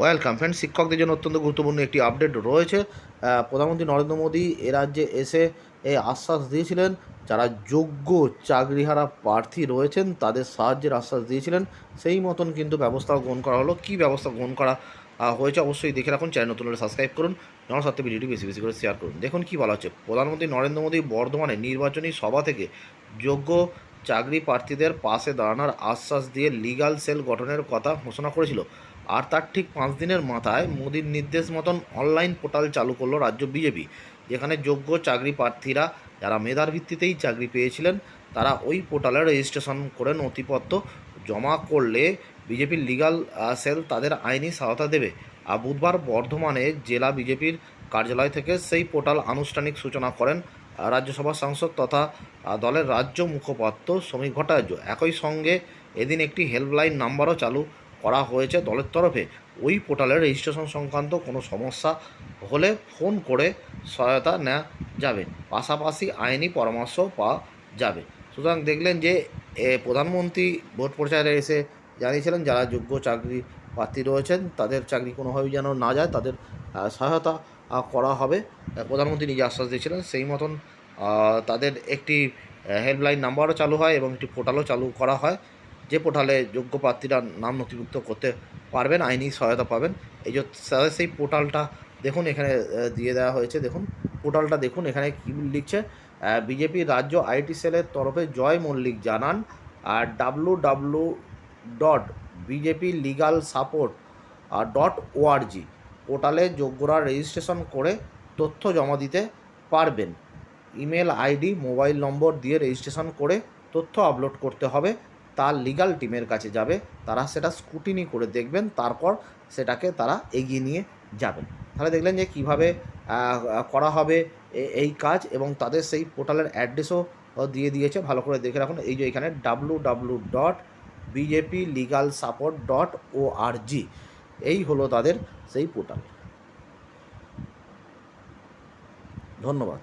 Welcome friend শিক্ষকদের জন্য অত্যন্ত গুরুত্বপূর্ণ একটি আপডেট রয়েছে। প্রধানমন্ত্রী নরেন্দ্র মোদী এ রাজ্যে এসে এই আশ্বাস দিয়েছিলেন, যারা যোগ্য চাকরিহারা প্রার্থী রয়েছেন, তাদের সাহায্যের আশ্বাস দিয়েছিলেন। সেই মতন কিন্তু ব্যবস্থা গ্রহণ করা হলো। কী ব্যবস্থা গ্রহণ করা হয়েছে অবশ্যই দেখে রাখুন। চ্যানেল নতুন হলে সাবস্ক্রাইব করুন। সত্যি ভিডিওটি বেশি বেশি করে শেয়ার করুন। দেখুন কী বলা হচ্ছে, প্রধানমন্ত্রী নরেন্দ্র মোদী বর্ধমানে নির্বাচনী সভা থেকে যোগ্য চাকরি প্রার্থীদের পাশে দাঁড়ানোর আশ্বাস দিয়ে লিগ্যাল সেল গঠনের কথা ঘোষণা করেছিল। আর তার ঠিক পাঁচ দিনের মাথায় মোদির নির্দেশ মতন অনলাইন পোর্টাল চালু করল রাজ্য বিজেপি যেখানে যোগ্য চাকরি প্রার্থীরা যারা মেধার ভিত্তিতেই চাকরি পেয়েছিলেন তারা ওই পোর্টালে রেজিস্ট্রেশন করে নথিপত্র জমা করলে বিজেপির লিগাল সেল তাদের আইনি সহায়তা দেবে। আর বুধবার বর্ধমানে জেলা বিজেপির কার্যালয় থেকে সেই পোর্টাল আনুষ্ঠানিক সূচনা করেন আহ, রাজ্যসভার সাংসদ তথা দলের রাজ্য মুখপাত্র শ্রমিক ভট্টাচার্য। একই সঙ্গে এদিন একটি হেল্পলাইন নাম্বারও চালু করা হয়েছে দলের তরফে। ওই পোর্টালে রেজিস্ট্রেশন সংক্রান্ত কোনো সমস্যা হলে ফোন করে সহায়তা নেওয়া যাবে। পাশাপাশি আইনি পরামর্শ পাওয়া যাবে। সুতরাং দেখলেন যে প্রধানমন্ত্রী ভোট প্রচারে এসে জানিয়েছিলেন, যারা যোগ্য চাকরি প্রার্থী রয়েছেন, তাদের চাকরি কোনোভাবেই যেন না যায়, তাদের সহায়তা করা হবে। প্রধানমন্ত্রী নিজে আশ্বাস দিয়েছিলেন, সেই মতন তাদের একটি হেল্পলাইন নাম্বারও চালু হয় এবং একটি পোর্টালও চালু করা হয়। যে পোর্টালে যোগ্য প্রার্থীরা নাম নথিভুক্ত করতে পারবেন, আইনি সহায়তা পাবেন। এই যে তাদের সেই পোর্টালটা দেখুন, এখানে দিয়ে দেওয়া হয়েছে। দেখুন, পোর্টালটা দেখুন, এখানে কী লিখছে? বিজেপি রাজ্য আইটি সেলের তরফে জয় মল্লিক জানান, আর W W dot BJP legal support dot ORG পোর্টালে যোগ্যরা রেজিস্ট্রেশন করে তথ্য জমা দিতে পারবেন। ইমেল আইডি, মোবাইল নম্বর দিয়ে রেজিস্ট্রেশন করে তথ্য আপলোড করতে হবে। তার লিগাল টিমের কাছে যাবে, তারা সেটা স্কুটিনি করে দেখবেন, তারপর সেটাকে তারা এগিয়ে নিয়ে যাবেন। তাহলে দেখলেন যে কীভাবে করা হবে এই কাজ এবং তাদের সেই পোর্টালের অ্যাড্রেসও দিয়ে দিয়েছে। ভালো করে দেখে রাখুন, এই যে এখানে W W dot BJP legal support dot O R G এই হলো তাদের সেই পোর্টাল ধন্যবাদ।